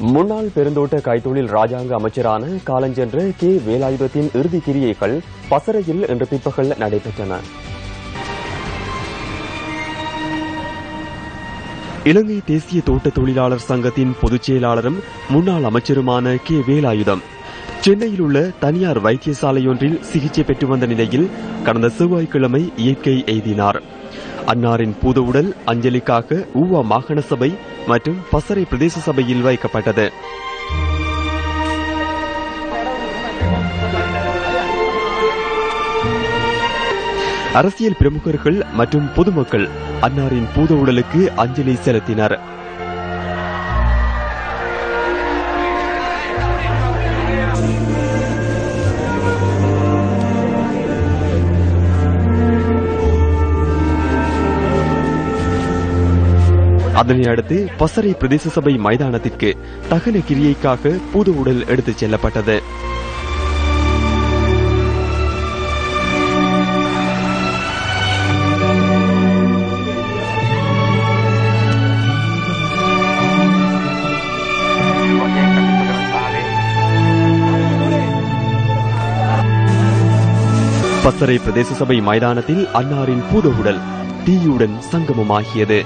முன்னாள் பெருந்தோட்ட கைத்தொழில் ராஜாங்க அமைச்சரான காலஞ்சென்ற கே. வேலாயுதத்தின் இறுதி கிரியைகள் பசறையில் இன்று பிற்பகல் நடைபெற்றன. இலங்கை தேசிய தோட்ட தொழிலாளர் சங்கத்தின் பொதுச் செயலாளரும் முன்னாள் அமைச்சருமான கே. வேலாயுதம். சென்னையில் உள்ள தனியார் வைத்தியசாலையொன்றில் சிகிச்சை பெற்று வந்த நிலையில் கடந்த செவ்வாய்க்கிழமை இயற்கை எய்தினார். அன்னாரின் பூத உடல் அஞ்சலிக்காக ஊவா மாகாண சபை மற்றும் பசறை பிரதேச சபையில் வைக்கப்பட்டது. அரசியல் பிரமுகர்கள் மற்றும் பொதுமக்கள் அன்னாரின் பூத உடலுக்கு அஞ்சலி செலுத்தினர். அதனை அடுத்து பசறை பிரதேச சபை மைதானத்திற்கு தகன கிரியைக்காக புது உடல் எடுத்துச் செல்லப்பட்டது. பசறை பிரதேச சபை மைதானத்தில் அன்னாரின் பூத உடல் தீயுடன் சங்கமமாகியது.